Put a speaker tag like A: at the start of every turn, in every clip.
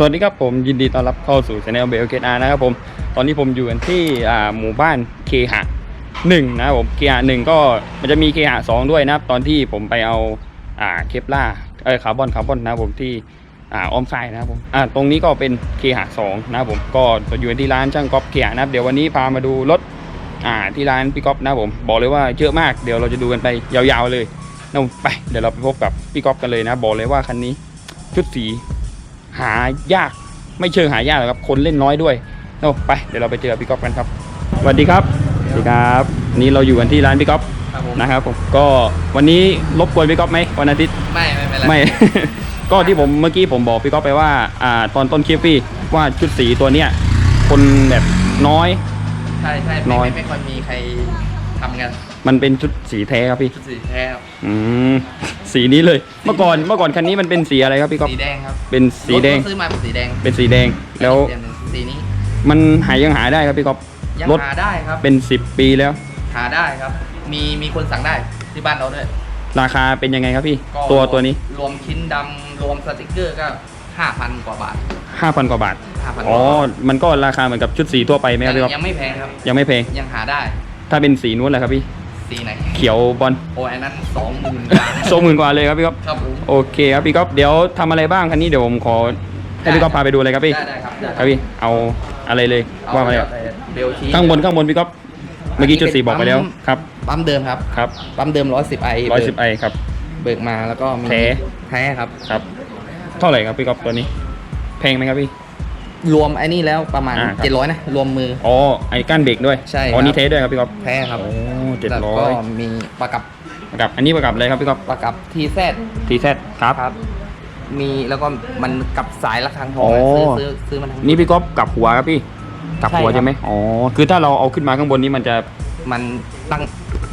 A: สวัสดีครับผมยินดีต้อนรับเข้าสู่ช anel เบลเกอานะครับผมตอนนี้ผมอยู่กันที่หมู่บ้านเคหะหนึ่งนะครับผมเคหะหนึ่งก็มันจะมีเคหะสองด้วยนะครับตอนที่ผมไปเอาอ่าเคปล่าเออคาร์บอนคาร์บอนนะครับผมที่อ่าอ้อมทรายนะครับผมอ่าตรงนี้ก็เป็นเคหะสองนะครับผมก็อยู่ที่ร้านช่างก๊อฟเคหะนะครับเดี๋ยววันนี้พามาดูรถอ่าที่ร้านพี่ก๊อฟนะครับผมบอกเลยว่าเยอะมากเดี๋ยวเราจะดูกันไปยาวๆเลยนะไปเดี๋ยวเราไปพบกับพี่ก๊อฟกันเลยนะบอกเลยว่าคันนี้ชุดสี หายากไม่เชิงหายากหรอกครับคนเล่นน้อยด้วยโอ้ไปเดี๋ยวเราไปเจอพี่ก๊อฟกันครับสวัสดีครับสวัสดีครับวันนี้เราอยู่กันที่ร้านพี่ก๊อฟ
B: ครับผม
A: นะครับผมก็วันนี้รบกวนพี่ก๊อฟไหมวันอาทิตย์
B: ไม่ไม่เป็นไร
A: ไม่ ก็ที่ผมเมื่อกี้ผมบอกพี่ก๊อฟไปว่าอ่าตอนต้นคลิปพี่ว่าชุดสีตัวเนี้ยคนแบบน้อย
B: ใช่ใช่
A: น้
B: ไม่
A: อย
B: ไม่ไม่ค่อยมีใครทำกัน
A: มันเป็นชุดสีแท้ครับพี่
B: ชุดสีแท้ครับ
A: อืมสีนี้เลย เมื่อก่อนเมื่อก่อนคันนี้มันเป็นสีอะไรครับพี่ก๊อฟ
B: สีแดงครับ
A: เป็นสีแดง
B: รถซื้อมาเป็นสีแดง
A: เป็นสีแดงแล้ว
B: เปยนเป็นสีนี้
A: มันหายยังหาได้ครับพี่ก๊อฟ
B: ยัง
A: รถ
B: หาได้ครับ
A: เป็น 10 ปีแล้ว
B: หาได้ครับ มีมีคนสั่งได้ที่บ้านเราด้วย
A: ราคาเป็นยังไงครับพี่
B: ก็
A: ตัวตัวนี้
B: รวมชิ้นดำรวมสติกเกอร์ก็ห้าพันกว่าบาท
A: 5,000กว่าบาท
B: ห้าพัน
A: อ๋อมันก็ราคาเหมือนกับชุดสีทั่วไปไหมครับพี่ครับ
B: ยังไม่แพงครับ
A: ยังไม่แพง
B: ยังหาได้
A: ถ้าเป็นสีนู้นแหละครับพี่
B: สีไหน
A: เขียวบอล
B: โอ้อันนั้นสองหมื่นบาท
A: สองหมื่นกว่าเลยครับพี่ก๊อฟ
B: ครับผม
A: โอเคครับพี่ก๊อฟเดี๋ยวทำอะไรบ้างคันนี้เดี๋ยวผมขอให้พี่ก๊อฟพาไปดูเลยครับพี่
B: ได้ได้ครับได้
A: ครับพี่เอาอะไรเลย
B: เอา
A: ว่ามาเลย
B: เบลชี
A: ข้างบนข้างบนพี่ก๊อฟเมื่อกี้ชุดสีบอกไปแล้วครับ
B: ปั๊มเดิมครับ
A: ครับ
B: ปั๊มเดิมร้อยสิบไอ
A: ร้อยสิบไอครับ
B: เบิกมาแล้วก็มี
A: แท้
B: แท้ครับ
A: ครับ เท่าไหร่ครับพี่ก๊อฟตัวนี้ แพงไหมครับพี่
B: รวมไอ้นี่แล้วประมาณ
A: อ่าครับ
B: เจ็ดร้อยนะ รวมมือ
A: อ๋อไอ้ก้านเบรกด้วย
B: ใช่
A: อ๋อ
B: ครับ
A: นี่เทสด้วยครับพี่ก๊อฟ
B: แท้ครับ
A: โอ้เจ็ด
B: แล้ว
A: ร้อ
B: ก็
A: ย
B: มีประกับ
A: ประกับอันนี้ประกับอะไรครับพี่ก๊อฟ
B: ประกับทีแซด
A: ทีแซครับ
B: ครับ มีแล้วก็มันกับสายระฆังทอง
A: อ๋อ
B: ซื้อซื้อซื้อมันทั้ง
A: นี่พี่ก๊อฟกลับหัวครับพี่กลับหัว
B: ใช่ครับ
A: ใช่ไหมอ๋อคือถ้าเราเอาขึ้นมาข้างบนนี้มันจะ
B: มันตั้ง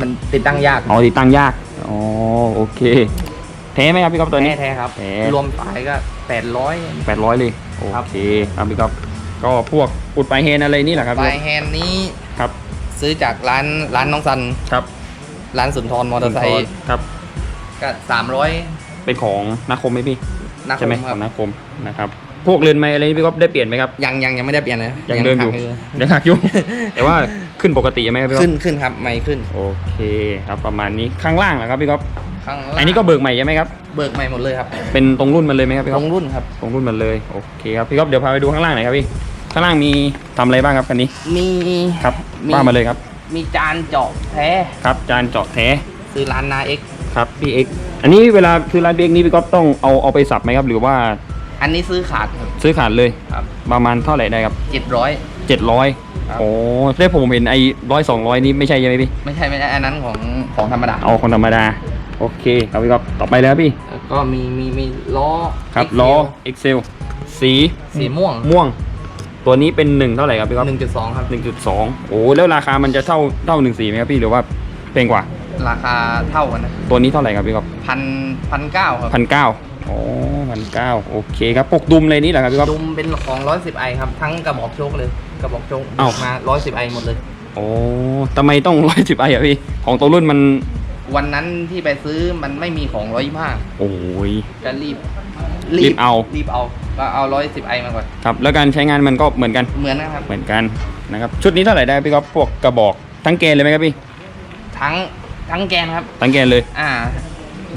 B: มันติดตั้งยาก
A: อ๋อติดตั้งยากอ๋อโอเค แท้ไหมครับพี่ก๊อฟตัวนี้
B: แท้ๆครับ
A: แท้
B: รวมสายก็แปดร้อย
A: แปดร้อยเลยโอ
B: ครับ
A: เคครับพี่ก๊อฟก็พวกอุดปลายเฮนอะไรนี่แหละครับ
B: ป
A: พี่
B: ลา
A: ก๊
B: ย
A: อฟ
B: แฮนด์นี้
A: ครับ
B: ซื้อจากร้านร้านน้องซัน
A: ครับ
B: ร้านสุนทรมอเตอร์ไซค์
A: ครับ
B: ก็สามร้อย
A: เป็นของนาคมไหมพี่
B: นะค
A: ใช่ไหม
B: ค
A: ข
B: รั
A: อบงนาคมนะครับ พวกเรือนไม้อะไรนี่พี่ก๊อฟได้เปลี่ยนไหมครับ
B: ยังยังยังไม่ได้เปลี่ยนเลย
A: ยังเดิมอยู่
B: ขัง
A: ยังหักอยู่ แต่ว่าขึ้นปกติไหมครับพี่ก๊อ
B: ขึ้
A: ฟ
B: นขึ้นครับ ไม่ขึ้น
A: โอเคครับประมาณนี้ข้างล่างนะครับพี่ก๊อฟ
B: ข้างล่าง
A: อันนี้ก็เบิกใหม่ใช่ไหมครับ
B: เบิกใหม่หมดเลยครับ
A: เป็นตรงรุ่นมันเลยไหมครับพี่
B: ต
A: ก๊
B: ร
A: อฟ
B: งรุ่นครับ
A: ตรงรุ่นมันเลยโอเคครับพี่ก๊อฟเดี๋ยวพาไปดูข้างล่างหน่อยครับพี่ข้างล่างมีทำอะไรบ้างครับคันนี้
B: มี
A: ครับ
B: มี
A: ว่ามาเลยครับ
B: มีจานเจาะแท้
A: ครับจานเจาะแท้
B: ซื้อร้านนาเอ็ก
A: ครับพี่เอ็กอันนี้เวลาซื้อร้านพี่เอ็กนี่พี่ก๊อฟต้องเอาเอาไปสับไหมครับ หรือว่า
B: อันนี้ซื้อขาดครับ
A: ซื้อขาดเลย
B: ครับ
A: ประมาณเท่าไหร่ได้ครับ
B: เจ็ดร้อย
A: เจ็ดร้อย
B: ครับ
A: โอ้ได้ผมเห็นไอ้ร้อยสองร้อยนี่ไม่ใช่ใช่ไหมพี่
B: ไม่ใช่ไม่ใช่อันนั้นของของธรรมดา
A: เอาคนธรรมดา โอเคครับพี่ก๊อฟต่อไปเลยครับพี่
B: แล้วก็มีมีมีล้อ
A: ครับ
B: XL
A: ล้อ Excel สี
B: สีม่วง
A: ม่วง ตัวนี้เป็นหนึ่งเท่าไหร่ครับพี่ก๊อฟ
B: หนึ่งจุดสองครับ
A: หนึ่งจุดสองโอ้แล้วราคามันจะเท่าเท่าหนึ่งสี่ไหมครับพี่หรือว่าแพงกว่า
B: ราคาเท่ากันนะ
A: ตัวนี้เท่าไหร่ครับพี่ก๊อฟ
B: พันพันเก้าครับ
A: พันเก้าโอ้พันเก้าโอเคครับปกดุมเลยนี่แหละครับพี่ก๊อฟ
B: ดุมเป็นของร้อยสิบไอครับ ทั้งกระบอกโชคเลย กระบอกโชค
A: เอ้า
B: มาร้อยสิบไอหมดเลย
A: โอ้ทำไมต้องร้อยสิบไออะพี่ ของตัวรุ่นมัน
B: วันนั้นที่ไปซื้อมันไม่มีของร้อยห้า
A: โอ้ย
B: ก็รีบ
A: รีบเอา
B: รีบเอาก็เอาร้อยสิบไอมาก่อน
A: ครับ แล้วการใช้งานมันก็เหมือนกัน
B: เหมือนนะครับ
A: เหมือนกันนะครับ ชุดนี้เท่าไหร่ได้พี่ก๊อฟพวกกระบอกทั้งเกณฑ์เลยไหมครับพี่
B: ทั้งทั้งแกนครับ
A: ทั้งเกณฑ์เลย
B: อ่า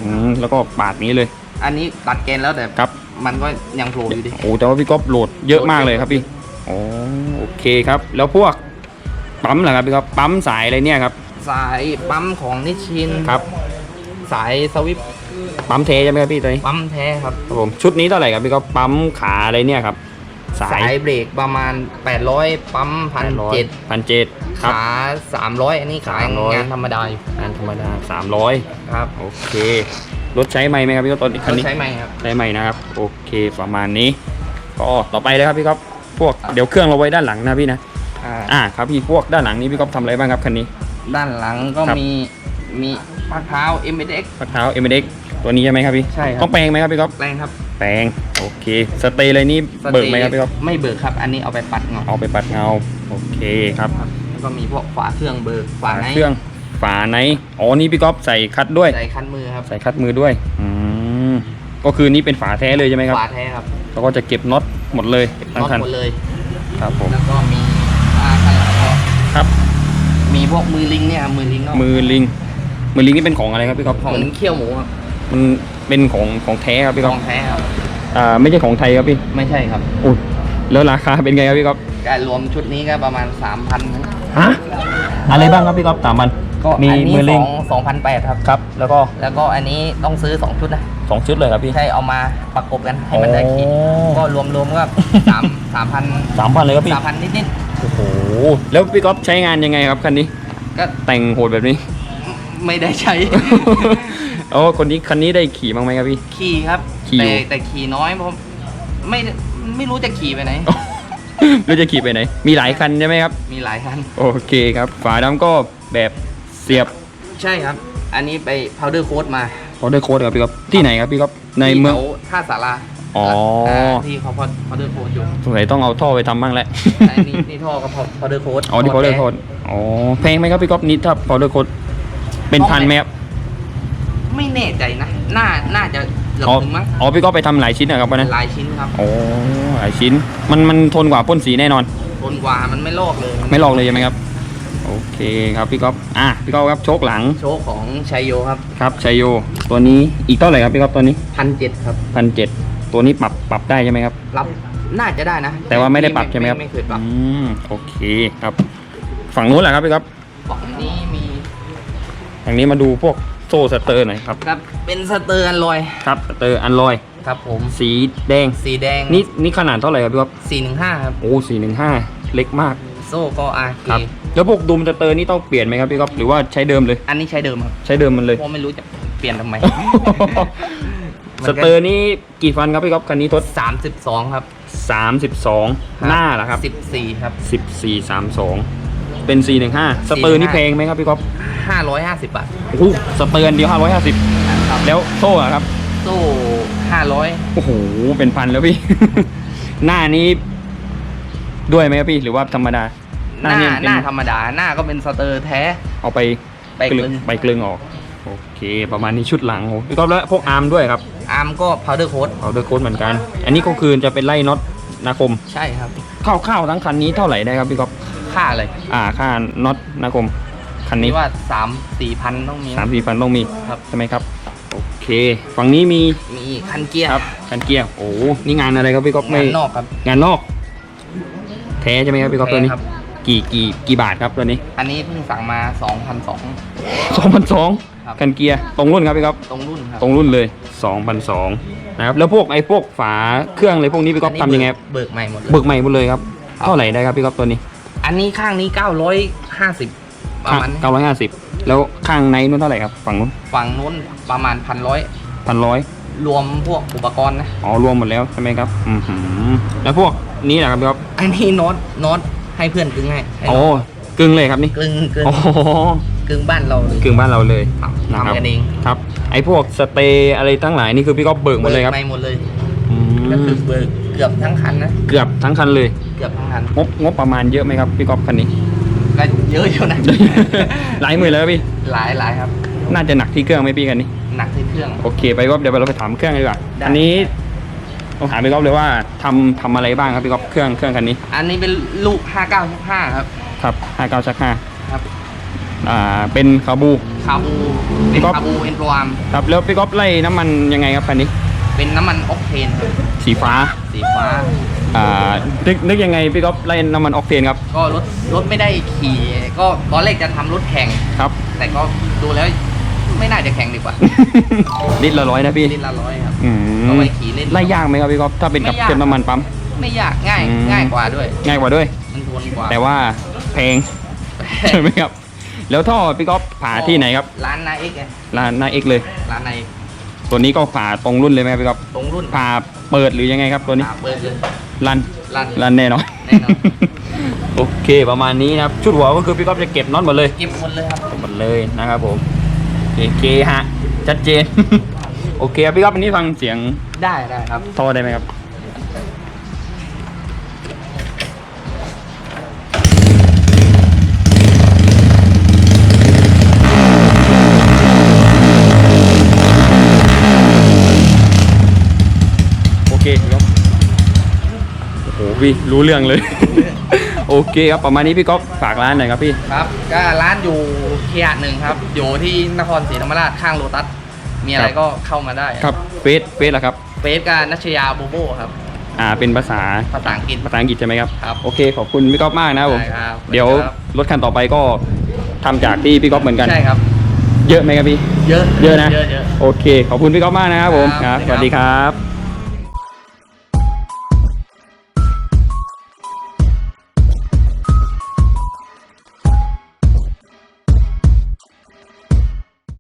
A: อืมแล้วก็ปาดนี้เลย
B: อันนี้ตัดแกนแล้วแต่
A: ครับ
B: มันก็ยังโผล่อยู่ดิ
A: โอ้แต่ว่าพี่ก๊อฟโหลดเยอะมากเลยครับพี่โอ้โอเคครับ แล้วพวกปั๊มเหรอครับพี่ก๊อฟปั๊มสายอะไรเนี่ยครับ
B: สายปั๊มของนิชชิน
A: ครับ
B: สายสวิป
A: ปั๊มเทใช่ไหมครับพี่ตัวนี้
B: ปั๊มแท้ครับ
A: ครับผมชุดนี้เท่าไหร่ครับพี่ก๊อฟปั๊มขาอะไรเนี่ยครับ สา
B: สายยเบรกประมาณ 800 ปั๊มพันเจ็ด
A: พันเจ็ดครับ
B: ขาสามร้อยอันนี้ขาย
A: 300
B: งานธรรมดาอยู่
A: อันธรรมดาสามร้อย
B: ครับ
A: โอเครถใช้ไหมไหมครับพี่ก๊อฟตอนนี้คัน
B: รถ
A: นี้
B: ใช้ไหมครับ
A: ใช้ไหมนะครับโอเคประมาณนี้ ก็ต่อไปเลยครับพี่ก๊อฟพวกเดี๋ยวเครื่องเราไว้ด้านหลังนะพี่นะ
B: อ่า
A: อ่าครับพี่พวกด้านหลังนี้พี่ก๊อฟทำอะไรบ้างครับคันนี้
B: ด้านหลังก็
A: ครับ
B: มีมีพักเท้า m s x
A: พักเท้า m อ็ตัวนี้ใช่ไหมครับพี่
B: ใช่ครับ
A: ต้องแปลงไหมครับพี่ก๊อฟ
B: แรงครับ
A: แปลงโอเคสเตย์อะไรนี่เบิกไหมครับพี่ก๊อฟ
B: ไม่เบิกครับ อันนี้เอาไปปัดเงา
A: เอาไปปัดเงาโอเคครับ
B: แล้วก็มีพวกฝาเครื่องเบิกฝาไหน
A: เครื่องฝาไหนอ๋อนี่พี่ก๊อฟใส่คัดด้วย
B: ใส่คันมือครับ
A: ใส่คัดมือด้วยอืมก็คือนี่เป็นฝาแท้เลยใช่ไหมครับ
B: ฝาแท้ครับ
A: ฝแล้วก็จะเก็บน็อตหมดเลย
B: น็
A: ทั้ง
B: อต
A: คัน
B: หมดเลย
A: ครับผม
B: แล้วก็มีอ่าข้างหลังก็
A: ครับ
B: มีพวกมือลิงเนี่ยครับมือลิงก็
A: มือลิง มือลิงนี่เป็นของอะไรครับพี่ก๊อฟ
B: ของเขี้ยวหมูครับ
A: มันเป็นของของแท้ครับพี่
B: ข
A: ก๊อฟ
B: องแท้ครับ
A: อ่าไม่ใช่ของไทยครับพี่
B: ไม่ใช่ครับ
A: อุ้ยแล้วราคาเป็นไงครับพี่ก๊อฟ
B: การรวมชุดนี้ก็ประมาณ3,000นะ
A: ฮะอะไรบ้างครับพี่ก๊อฟสามพัน
B: ก็
A: มี
B: อันนี้
A: มือ
B: ส
A: ลิ
B: องงสองพันแปดครับ
A: ครับ แล้วก็
B: แล้วก็อันนี้ต้องซื้อ2ชุดนะ
A: สองชุดเลยครับพี่
B: ใช่เอามาประกบกันให้มันได้ขี่
A: โอ้
B: ก็รวมๆก็สามสามพัน
A: สามพันเลยครับพี่
B: สามพันนิด
A: โอ้โห แล้วพี่ก๊อฟใช้งานยังไงครับคันนี้
B: ๆก็
A: แต่งโหดแบบนี้
B: ไม่ได้ใช้
A: โอ้คนนี้คันนี้ได้ขี่บ้างไหมครับพี่
B: ขี่ครับ
A: ขี่อยู่
B: แต่แต่ขี่น้อยเพราะไม่ไม่รู้จะขี่ไปไหน
A: เราจะขี่ไปไหน มีหลายคันใช่ไหมครับ
B: มีหลายคัน
A: โอเคครับ ฝาดำก็แบบเสียบ
B: ใช่ครับ อันนี้ไป powder coat มา
A: พอได้โค้ดครับพี่ก๊อฟที่ไหนครับพี่ก๊อฟในเมือง
B: ที่ขาท่าสารา
A: อ๋ออ่า
B: ที่เขา powder coat อยู่
A: สงสัยต้องเอาท่อไปทำบ้างแหละ
B: อันนี้นี่ท่อกับ powder coat
A: อ๋อที่พอได้โค้ดอ๋อแพงไหมครับพี่ก๊อฟนี่ถ้าพอได้โค้ดเป็นพันไหมครับ
B: ไม่แน่ใจนะน่าน่าจะเกือบ
A: อ๋อ
B: ถึงมั้ง
A: อ๋อพี่ก๊อฟไปทำหลายชิ้นนะครับวันนั้น
B: หลายชิ้นครับ
A: โอ้หลายชิ้นมันมันทนกว่าพ่นสีแน่นอน
B: ทนกว่ามันไม่ลอกเลย
A: ไม่ลอกเลยใช่ไหมครับ โอเคครับพี่ก๊อฟอะพี่ก๊อฟครับโชคหลัง
B: โชว์ของชัยโยครับ
A: ครับชัยโยตัวนี้อีกเท่าไหร่ครับพี่ก๊อฟตัวนี้
B: พันเจ็ดครับ
A: พันเจ็ด ตัวนี้ปรับปรับได้ใช่ไหมครับ
B: รับน่าจะได้นะ
A: แต่ว่าไม่ได้ปรับใช่ไหมครับ
B: ไม่เคยปรับ
A: อืมโอเคครับ ฝั่งนู้นแหละครับพี่ก๊อฟ
B: ฝั่งนี้มี
A: ฝั่งนี้มาดูพวกโซ่สเตอร์หน่อยครับ
B: ครับเป็นสเตอร์อันลอย
A: ครับสเตอร์อันลอย
B: ครับผม
A: สีแดง
B: สีแดง
A: นี่นี่ขนาดเท่าไหร่ครับพี่ก๊อฟ
B: สี่หนึ่งห้าครับ
A: โอ้สี่หนึ่งห้าเล็กมาก
B: โซ่ก็อาเค
A: ครับแล้วพวกดุมสเตอร์นี่ต้องเปลี่ยนไหมครับพี่ก๊อฟหรือว่าใช้เดิมเลย
B: อันนี้ใช้เดิมครับ
A: ใช้เดิมมันเลย
B: เพราะไม่รู้จะเปลี่ยนทำไม
A: สเตอร์นี่กี่ฟันครับพี่ก๊อฟคันนี้ทด
B: สามสิบสองครับ
A: 32 หน้าเหรอครับ
B: สิบสี่ครับ
A: 14 32 เป็น 415 สเตอร์นี่
B: 415
A: แพงไหมครับพี่ก๊อฟ
B: ห้าร้อยห้าสิบบาท
A: โอ้โหสเตอร์อันเดียว 550
B: ครับ
A: แล้วโซ่อะครับ
B: โซ่ห้าร้อย
A: โอ้โห เป็นพันแล้วพี่ หน้านี้ ด้วยไหมครับพี่ หรือว่าธรรมดา
B: หน้า
A: นี่
B: ห
A: เป็น
B: น้าธรรมดาหน้าก็เป็นสเตอร์แท้
A: เอาไป
B: ไปกลึง
A: ไปกลึงออก โอเค ประมาณนี้ชุดหลังโอ้โหพี่ก๊อฟแล้วพวกอาร์มด้วยครับ
B: อาร์มก็ powder coat
A: เอาด้วยโค้ดเหมือนกัน อันนี้ก็คือจะเป็นไล่น็อตนาคม
B: ใช่ครับ
A: คร่าวๆทั้งคันนี้เท่าไหร่ได้ครับพี่ก๊อฟ
B: ค่าเลย
A: อ่าค่าน็อตนาคมคันนี้
B: นี่ว่าสามสี่พันต้องมี
A: สามสี่พันต้องมี
B: ครับ
A: ใช่ไหมครับโอเค ฝั่งนี้มี
B: มีคันเกียร์
A: ครับกันเกียร์โอ้โหนี่งานอะไรครับพี่ก๊อฟไม่
B: งานนอกครับ
A: งานนอก แท้ใช่ไหมครับพี่ก๊อฟตัวนี้
B: แท้ครับ
A: กี่กี่กี่บาทครับตัวนี้
B: อันนี้เพิ่งสั่งมาสองพันสอง
A: สองพันสอง
B: ครับ
A: กันเกียร์ตรงรุ่นครับพี่ก๊อฟ
B: ตรงรุ่นครับ
A: ตรงรุ่นเลยสองพันสองนะครับแล้วพวกไอ้พวกฝาเครื่องอะไรพวกนี้พี่ก๊อฟ
B: นนี้
A: ทำยังไงครับ
B: เบิกใหม่หมดเลย
A: เบิกใหม่หมดเลยครับ
B: ครับ
A: เท่าไหร่ได้ครับพี่ก๊อฟตัวนี้
B: อันนี้ข้างนี้เก้าร้อยห้าสิบประมาณนี้
A: เก้าร้อยห้าสิบแล้วข้างในนู้นเท่าไหร่ครับฝั่งนู้น
B: ฝั่งนู้นประมาณพันร้อย
A: พันร้อย
B: รวมพวกอุปกรณ์นะ
A: อ๋อรวมหมดแล้วใช่ไหมครับอือหือแล้วพวกนี้แหละครับพี่ก๊อฟ
B: อันนี้น็อตน็อตให้เพื่อนกึ่งให้ให้
A: โอ้
B: น็อต
A: กึ่งเลยครับนี่
B: กึ่งกึ่ง
A: โอ้โห
B: กึ่งบ้านเราเลย
A: กึ่งบ้านเราเลย
B: ครับ
A: นะครับ
B: ทำกันเอง
A: ครับไอ้พวกสเตย์อะไรทั้งหลายนี่คือพี่ก็เบิกหมดเลยครับ
B: ใหม่หมดเลย
A: อืม
B: ก็คือเบิกเกือบทั้งคันนะ
A: เกือบทั้งคันเลย
B: เกือบทั้งคัน
A: งบงบประมาณเยอะไหมครับพี่ก๊อฟคันนี้
B: ก็เยอะอยู่นะ
A: หลายหมื่นแล้วครับพี่
B: หลายหลายครับ
A: น่าจะหนักที่เครื่องไหมพี่คันนี้
B: หนักที่เครื่อง
A: โอเค ไปก็เดี๋ยวเราไปถามเครื่องดีกว่า
B: ได้
A: อันนี้ต้องถามพี่ก๊อฟเลยว่าทำทำอะไรบ้างครับพี่ก๊อฟเครื่องเครื่องคันนี้
B: อันนี้เป็นลูก 5965 ครับ
A: ครับห้าเก้าชักห้า
B: ครับ
A: อ่าเป็นคาบู
B: คาบูเป็น
A: ก๊อฟ
B: คาบูเอ็นโปรอาร์ม
A: ครับแล้วพี่ก๊อฟไล่น้ำมันยังไงครับคันนี้
B: เป็นน้ำมันออกเทนครับ
A: สีฟ้า
B: สีฟ้า
A: อ่านึกนึกยังไงพี่ก๊อฟไล่น้ำมันออกเทนครับ
B: ก็รถรถไม่ได้ขี่ ก็ตอนแรกจะทำรถแข่ง
A: ครับ
B: แต่ก็ดูแล้วไม่น่าจะแข่งดีกว่า
A: ลิตรละร้อยนะพี่
B: ลิตรละร้อยครับ
A: อืม
B: เอาไว้ขี่เล่น
A: ไล่ยากไหมครับพี่ก๊อฟถ้าเป็นกับ
B: ไม่ยาก
A: เติมน้ำมันปั๊ม
B: ไม่ยากง่าย
A: อืม
B: ง่ายกว่าด้วย
A: ง่ายกว่าด้วย
B: มันทนกว่า
A: แต่ว่าแพง ใช่ไหมครับ แล้วท่อพี่ก๊อฟผ่าที่ไหนครับ
B: ร้านนายเอ็กซ์ไง
A: ร้านหน้าเอ็กเลย
B: ร้านนาย X
A: ตัวนี้ก็ผ่าตรงรุ่นเลยไหมครับพี่ก๊อฟ
B: ตรงรุ่น
A: ผ่าเปิดหรือยังไงครับตัวนี้
B: อ่าเปิดเลย
A: รัน
B: รัน
A: รันแน่นอน
B: แน่นอน
A: โอเคประมาณนี้นะครับชุดหัวก็คือพี่ก๊อฟจะเก็บน็อตหมดเลย
B: เก็บหมดเลยครับ
A: เก็บหมดเลยนะครับผมโอเคฮะชัดเจน โอเคครับพี่ก๊อฟวันนี้ฟังเสียง
B: ได้ได้ครับ
A: ท่อได้ไหมครับ เคครับพี่รู้เรื่องเลย โอเคครับประมาณนี้พี่ก๊อฟฝากร้านหน่อยครับพี่
B: ครับก็ร้านอยู่เคียหนึ่งครับ อยู่ที่นครศรีธรรมราชข้างโลตัส มีอะไร
A: ครับ
B: ก็เข้ามาได้
A: ครับเฟซเฟซละครับ
B: เฟซกับนัชยาโบโบครับ
A: อ่าเป็นภาษา
B: ภาษาอังกฤษ
A: ภาษาอังกฤษใช่ไหมครับ
B: ครับ
A: โอเคขอบคุณพี่ก๊อฟมากนะครับผม
B: ได้ครับ
A: เดี๋ยว
B: ครับ
A: รถคันต่อไปก็ทำจากที่พี่ก๊อฟเหมือนกัน
B: ใช่ครับ
A: เยอะไหมครับพี่
B: เยอะ
A: เยอะนะ
B: เยอะเยอะ
A: โอเค ขอบคุณพี่ก๊อฟมากนะครับผม
B: ครับ
A: สวัสดีครับ